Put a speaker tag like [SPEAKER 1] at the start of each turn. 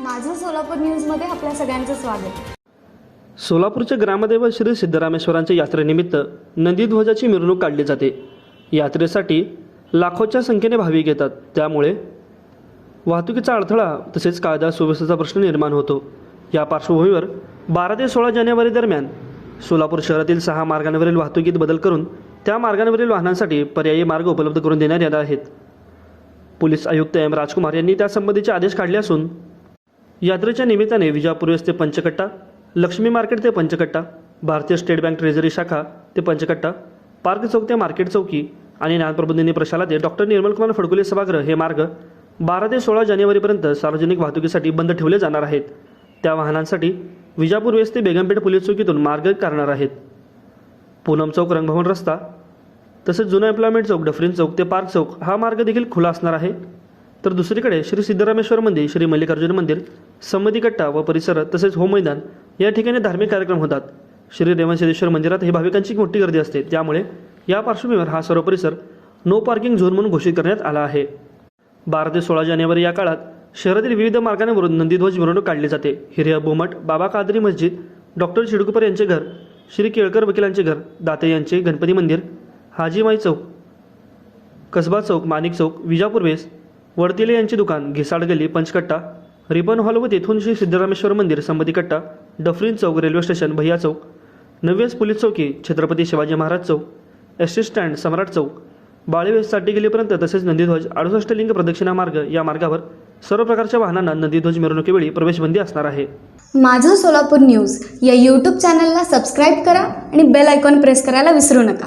[SPEAKER 1] माझं सोलापूर न्यूजमध्ये आपल्या सगळ्यांचं स्वागत.
[SPEAKER 2] सोलापूरच्या ग्रामदेव श्री सिद्धरामेश्वरांच्या यात्रेनिमित्त नंदीध्वजाची मिरवणूक काढली जाते. यात्रेसाठी लाखोच्या संख्येने भाविक येतात. त्यामुळे वाहतुकीचा अडथळा तसेच कायदा सुव्यवस्थेचा प्रश्न निर्माण होतो. या पार्श्वभूमीवर बारा ते सोळा जानेवारी दरम्यान सोलापूर शहरातील सहा मार्गांवरील वाहतुकीत बदल करून त्या मार्गांवरील वाहनांसाठी पर्यायी मार्ग उपलब्ध करून देण्यात येणार आहेत. पोलीस आयुक्त एम राजकुमार यांनी त्यासंबंधीचे आदेश काढले असून यात्रेच्या निमित्ताने विजापूर वेस ते पंचकट्टा लक्ष्मी मार्केट ते पंचकट्टा भारतीय स्टेट बँक ट्रेझरी शाखा ते पंचकट्टा पार्क चौक ते मार्केट चौकी आणि ज्ञानप्रबोधिनी प्रशाला ते डॉक्टर निर्मलकुमार फडकुले सभागृह हे मार्ग बारा ते सोळा जानेवारीपर्यंत सार्वजनिक वाहतुकीसाठी बंद ठेवले जाणार आहेत. त्या वाहनांसाठी विजापूर वेस ते बेगमपेठ पोलीस चौकीतून मार्ग करणार आहेत. पूनम चौक रंगभवन रस्ता तसेच जुना एम्प्लॉयमेंट चौक डफरीन चौक ते पार्क चौक हा मार्ग देखील खुला असणार आहे. तर दुसरीकडे श्री सिद्धरामेश्वर मंदिर श्री मल्लिकार्जुन मंदिर संमतीकट्टा व परिसर तसेच हो मैदान या ठिकाणी धार्मिक कार्यक्रम होतात. श्री रेवणसिद्धेश्वर मंदिरात ही भाविकांची मोठी गर्दी असते. त्यामुळे या पार्श्वभूमीवर हा सर्व परिसर नो पार्किंग झोन म्हणून घोषित करण्यात आला आहे. बारा ते सोळा जानेवारी या काळात शहरातील विविध मार्गांवरून नंदीध्वज मिरवणूक काढली जाते. हिरिया बोमट बाबा कादरी मस्जिद डॉक्टर शिडकुपर यांचे घर श्री केळकर वकिलांचे घर दाते यांचे गणपती मंदिर हाजीमाई चौक कसबा चौक माणिक चौक विजापूर वेस वडतिले यांचे दुकान घिसाड गली पंचकट्टा रिबन हॉल व तेथून श्री सिद्धरामेश्वर मंदिर संमतीकट्टा डफरीन चौक रेल्वे स्टेशन भैया चौक नव्यास पोलीस चौकी छत्रपती शिवाजी महाराज चौक एस टी स्टँड सम्राट चौक बाळेवेस गेलेपर्यंत तसेच नंदीध्वज अडुसष्ट लिंग प्रदक्षिणा मार्ग या मार्गावर सर्व प्रकारच्या वाहनांना नंदीध्वज मिरवणुकीवेळी प्रवेशबंदी असणार आहे.
[SPEAKER 1] माझं सोलापूर न्यूज या यूट्यूब चॅनलला सबस्क्राईब करा आणि बेल आयकॉन प्रेस करायला विसरू नका.